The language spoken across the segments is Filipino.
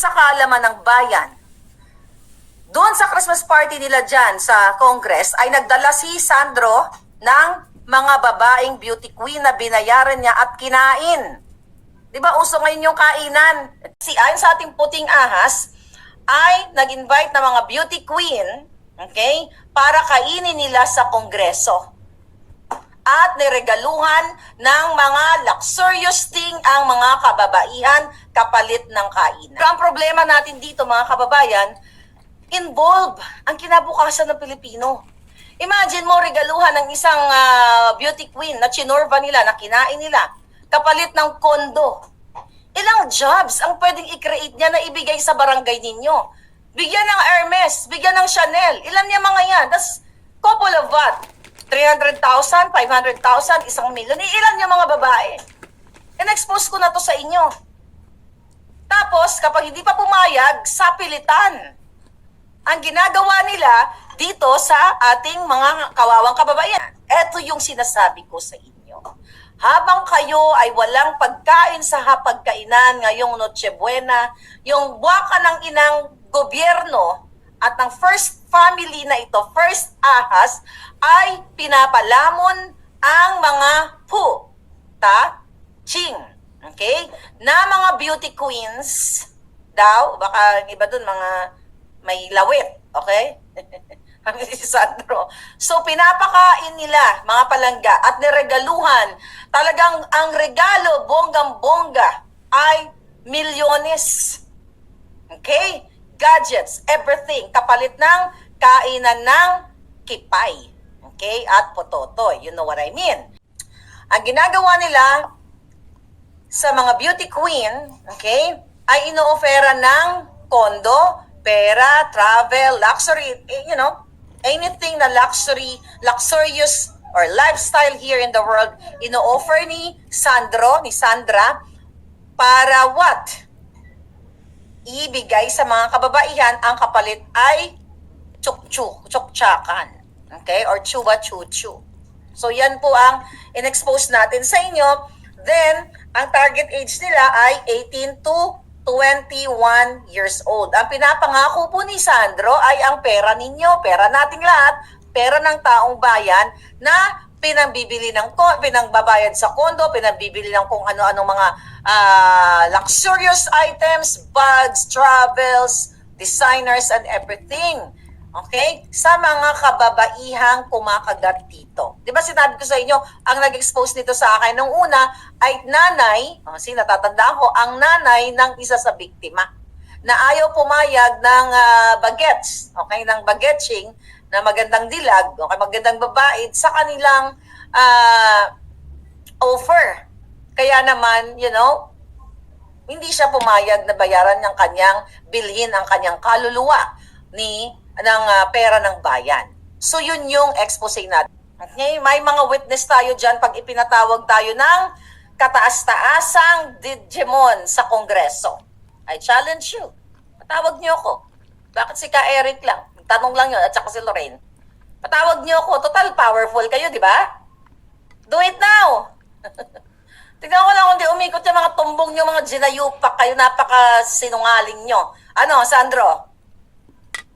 sa kaalaman ng bayan, doon sa Christmas party nila dyan sa Congress ay nagdala si Sandro ng mga babaeng beauty queen na binayaran niya at kinain. Di ba uso ngayon yung kainan? Si ayon sa ating puting ahas ay nag-invite ng mga beauty queen, okay, para kainin nila sa kongreso. At niregaluhan ng mga luxurious thing ang mga kababaihan kapalit ng kainan. Pero ang problema natin dito mga kababayan, involve ang kinabukasan ng Pilipino. Imagine mo regaluhan ng isang ah, beauty queen na chinorva nila, na kinain nila, kapalit ng kondo. Ilang jobs ang pwedeng i-create niya na ibigay sa barangay ninyo? Bigyan ng Hermes, bigyan ng Chanel. Ilan niya mga yan? That's couple of what? 300,000, 500,000, isang milyon. Ilan niya mga babae? In-expose ko na to sa inyo. Tapos, kapag hindi pa pumayag, sa pilitan ang ginagawa nila dito sa ating mga kawawang kababayan. Ito yung sinasabi ko sa inyo. Habang kayo ay walang pagkain sa hapagkainan ngayong Noche Buena, yung buwaka ng inang gobyerno at ng first family na ito, first ahas, ay pinapalamon ang mga pu, ta, ching, okay? Na mga beauty queens daw, baka iba dun mga may lawit, okay? Ang si Sandro. So, pinapakain nila, mga palangga, at niregaluhan. Talagang ang regalo, bonggang-bongga, ay milyones. Okay? Gadgets, everything. Kapalit ng kainan ng kipay. Okay? At pototoy. You know what I mean? Ang ginagawa nila, sa mga beauty queen, okay, ay inoofera ng kondo, pera, travel, luxury, eh, you know, anything na luxury, luxurious or lifestyle here in the world, ino-offer ni Sandro, ni Sandra, para what? Ibigay sa mga kababaihan, ang kapalit ay chukchu, chukchakan. Okay? Or chuba chuchu. So, yan po ang in-expose natin sa inyo. Then, ang target age nila ay 18 to 21 years old. Ang pinapangako po ni Sandro ay ang pera ninyo, pera nating lahat, pera ng taong bayan na pinambibili ng ko, pinangbabayad sa kondo, pinambibili ng kung ano-anong mga ah, luxurious items, bags, travels, designers, and everything. Okay? Sa mga kababaihang kumakagat dito. Di ba sinabi ko sa inyo, ang nag-expose nito sa akin nung una ay nanay, kasi natatandaan ko, ang nanay ng isa sa biktima na ayaw pumayag ng ah, bagets, okay, ng bagetching na magandang dilag, okay, magandang babae sa kanilang ah, offer. Kaya naman, you know, hindi siya pumayag na bayaran ng kanyang bilhin ang kanyang kaluluwa ni ng ah, pera ng bayan. So yun yung expose natin. Okay, may mga witness tayo diyan pag ipinatawag tayo ng kataas-taasang Digimon sa Kongreso. I challenge you. Patawag niyo ako. Bakit si Ka Eric lang? Tanong lang yun at saka si Lorraine. Patawag niyo ako. Total powerful kayo, di ba? Do it now! Tignan ko lang kung di umikot yung mga tumbong nyo, mga ginayupak kayo, napaka-sinungaling nyo. Ano, Sandro?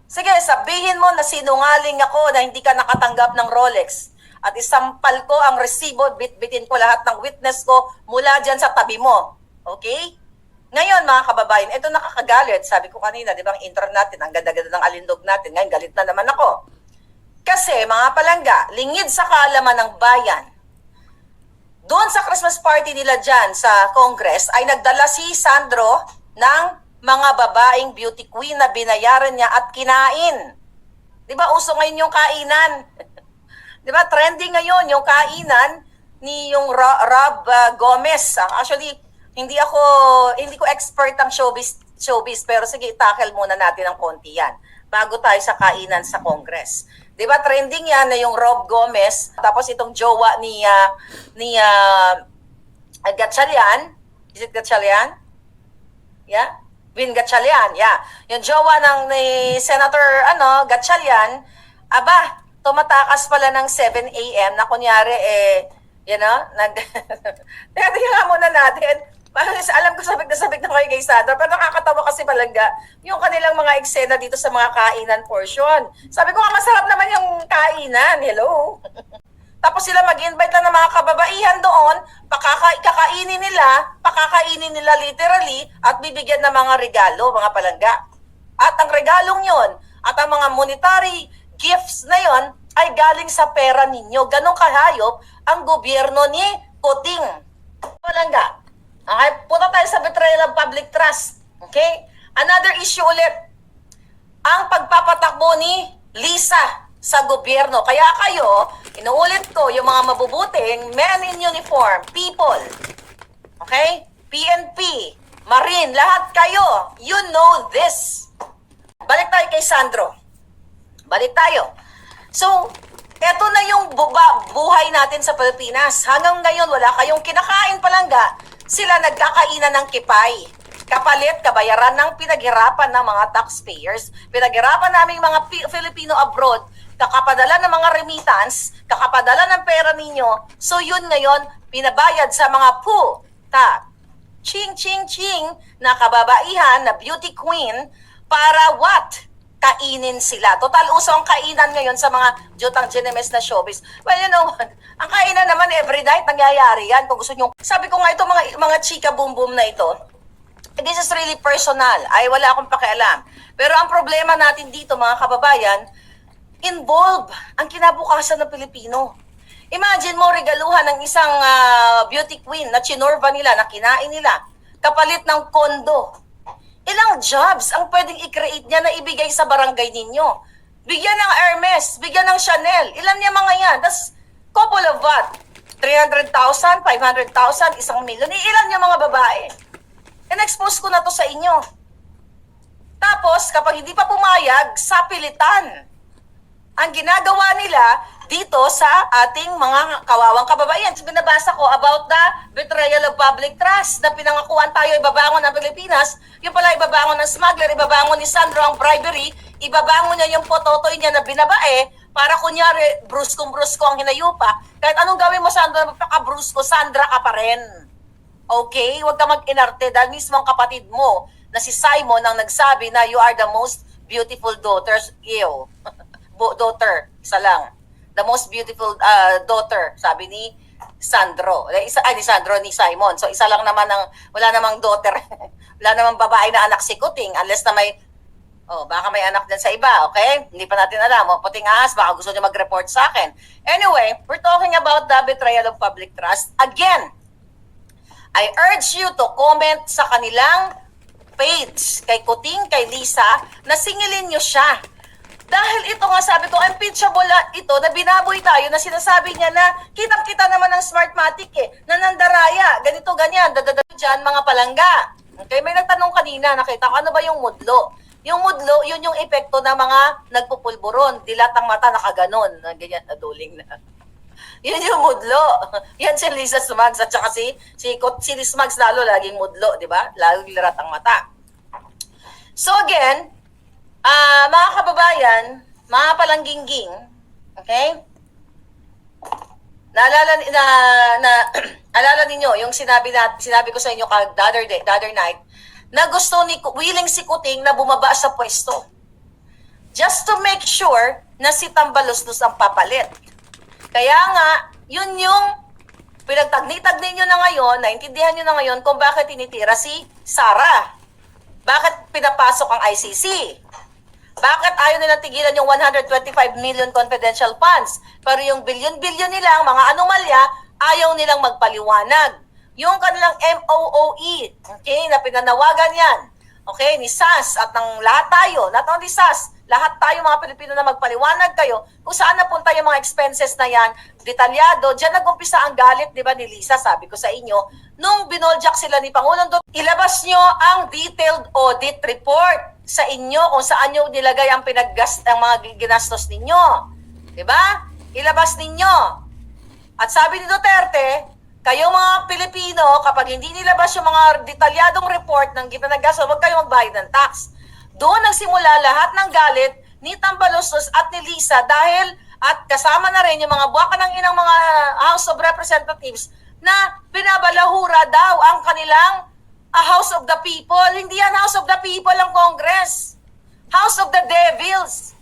Sige, sabihin mo na sinungaling ako na hindi ka nakatanggap ng Rolex. At isampal ko ang resibo, bit-bitin ko lahat ng witness ko mula dyan sa tabi mo. Okay? Ngayon, mga kababayan, ito nakakagalit. Sabi ko kanina, di ba, ang intro natin, ang ganda-ganda ng alindog natin. Ngayon, galit na naman ako. Kasi, mga palangga, lingid sa kaalaman ng bayan, doon sa Christmas party nila dyan sa Congress ay nagdala si Sandro ng mga babaeng beauty queen na binayaran niya at kinain. Di ba uso ngayon yung kainan? Di ba trending ngayon yung kainan ni yung Ro- Rob uh, Gomez. Ah, Actually, hindi ako hindi ko expert ang showbiz showbiz pero sige tackle muna natin ng konti yan bago tayo sa kainan sa Congress. 'Di ba trending yan na yung Rob Gomez tapos itong jowa ni ah, ni uh, Gatchalian. Is it Gatchalian? Yeah? Win Gatchalian, yeah. Yung jowa ng ni Senator ano, Gatchalian, aba, tumatakas pala ng 7 a.m. na kunyari eh, you know, nag... Teka, tingnan muna natin. Parang alam ko sabik na sabik na kay Sandra, pero nakakatawa kasi talaga yung kanilang mga eksena dito sa mga kainan portion. Sabi ko masarap naman yung kainan. Hello? Tapos sila mag-invite lang ng mga kababaihan doon, pakaka- kakainin nila, pakakainin nila literally, at bibigyan ng mga regalo, mga palangga. At ang regalong yon at ang mga monetary gifts na yon ay galing sa pera ninyo. Ganon kahayop ang gobyerno ni Kuting. Palangga. Okay, punta tayo sa betrayal of public trust. Okay? Another issue ulit. Ang pagpapatakbo ni Lisa sa gobyerno. Kaya kayo, inuulit ko, yung mga mabubuting men in uniform, people, okay? PNP, Marine, lahat kayo, you know this. Balik tayo kay Sandro. Balik tayo. So, eto na yung buba, buhay natin sa Pilipinas. Hanggang ngayon, wala kayong kinakain palangga. Sila nagkakainan ng kipay. Kapalit, kabayaran ng pinaghirapan ng mga taxpayers, pinaghirapan naming mga Pi- Filipino abroad, kakapadala ng mga remittance, kakapadala ng pera ninyo. So yun ngayon, pinabayad sa mga puta, ching ching ching na kababaihan na beauty queen para what? Kainin sila. Total uso ang kainan ngayon sa mga jutang ginemes na showbiz. Well, you know? Ang kainan naman every night nangyayari yan. Kung gusto nyo, sabi ko nga ito mga, mga chika boom boom na ito, this is really personal. Ay, wala akong pakialam. Pero ang problema natin dito, mga kababayan, involve ang kinabukasan ng Pilipino. Imagine mo, regaluhan ng isang ah, beauty queen na chinorva nila, na kinain nila, kapalit ng kondo. Ilang jobs ang pwedeng i-create niya na ibigay sa barangay ninyo? Bigyan ng Hermes, bigyan ng Chanel, ilan niya mga yan? That's couple of what? 300,000, 500,000, isang milyon. Ilan yung mga babae? In-expose ko na to sa inyo. Tapos, kapag hindi pa pumayag, sa pilitan. Ang ginagawa nila dito sa ating mga kawawang kababayan. So, binabasa ko about the betrayal of public trust na pinangakuan tayo ibabangon ng Pilipinas. Yung pala ibabangon ng smuggler, ibabangon ni Sandro ang bribery, ibabangon niya yung pototoy niya na binabae para kunyari bruskong-brusko ang hinayupa. Kahit anong gawin mo, Sandro, magpaka-brusko, Sandra ka pa rin. Okay? Huwag ka mag-inarte dahil mismo ang kapatid mo na si Simon ang nagsabi na you are the most beautiful daughters. Ew. Daughter. Isa lang. The most beautiful uh, daughter, sabi ni Sandro. Eh, Isa, ay, ni Sandro, ni Simon. So, isa lang naman ang, wala namang daughter. wala namang babae na anak si Kuting unless na may, oh, baka may anak din sa iba, okay? Hindi pa natin alam. O, puting ahas, baka gusto niyo mag-report sa akin. Anyway, we're talking about the betrayal of public trust. Again, I urge you to comment sa kanilang page kay Kuting, kay Lisa, na singilin nyo siya. Dahil ito nga sabi ko, impeachable ito na binaboy tayo na sinasabi niya na kitang-kita naman ng Smartmatic eh, na nandaraya, ganito, ganyan, dadadalo dyan mga palangga. Okay, may nagtanong kanina, nakita ko, ano ba yung mudlo? Yung mudlo, yun yung epekto ng mga nagpupulburon, dilat ang mata, nakaganon, na ganyan, naduling na. Yun yung mudlo. Yan si Lisa Smugs at saka si, si, si Smugs lalo laging mudlo, di ba? Laging lirat ang mata. So again, ah mga kababayan, mga palangginging, okay? Naalala na na alala ninyo yung sinabi na sinabi ko sa inyo kag the other day, the other night na gusto ni willing si Kuting na bumaba sa pwesto. Just to make sure na si Tambaloslos ang papalit. Kaya nga, yun yung pinagtagni-tagni nyo na ngayon, naintindihan nyo na ngayon kung bakit tinitira si Sara. Bakit pinapasok ang ICC? Bakit ayaw nilang tigilan yung 125 million confidential funds? Pero yung billion-billion nilang mga anomalya, ayaw nilang magpaliwanag. Yung kanilang MOOE, okay, na pinanawagan yan, okay, ni SAS at ng lahat tayo, not only SAS, lahat tayo mga Pilipino na magpaliwanag kayo kung saan napunta yung mga expenses na yan, detalyado. Diyan nag-umpisa ang galit, di ba, ni Lisa, sabi ko sa inyo, nung binoljak sila ni Pangulong Duterte, ilabas nyo ang detailed audit report sa inyo kung saan nyo nilagay ang pinaggas ang mga ginastos ninyo. Di ba? Ilabas ninyo. At sabi ni Duterte, kayo mga Pilipino, kapag hindi nilabas yung mga detalyadong report ng ginagasto, huwag kayo magbayad ng tax. Doon nagsimula lahat ng galit ni Tambalostos at ni Lisa dahil at kasama na rin yung mga buwaka ng inang mga House of Representatives na binabalahura daw ang kanilang ah, House of the People. Hindi yan House of the People ang Congress. House of the Devils.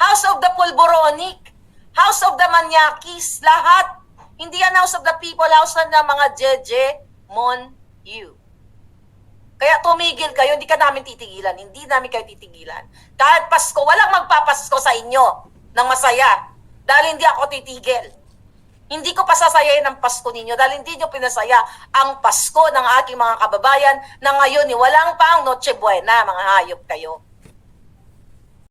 House of the Pulboronic. House of the Manyakis. Lahat. Hindi yan House of the People. House na ng mga Jeje Mon You. Kaya tumigil kayo, hindi ka namin titigilan. Hindi namin kayo titigilan. Kahit Pasko, walang magpapasko sa inyo ng masaya. Dahil hindi ako titigil. Hindi ko pasasayayin ang Pasko ninyo dahil hindi nyo pinasaya ang Pasko ng aking mga kababayan na ngayon ni walang pa ang Noche Buena, mga hayop kayo.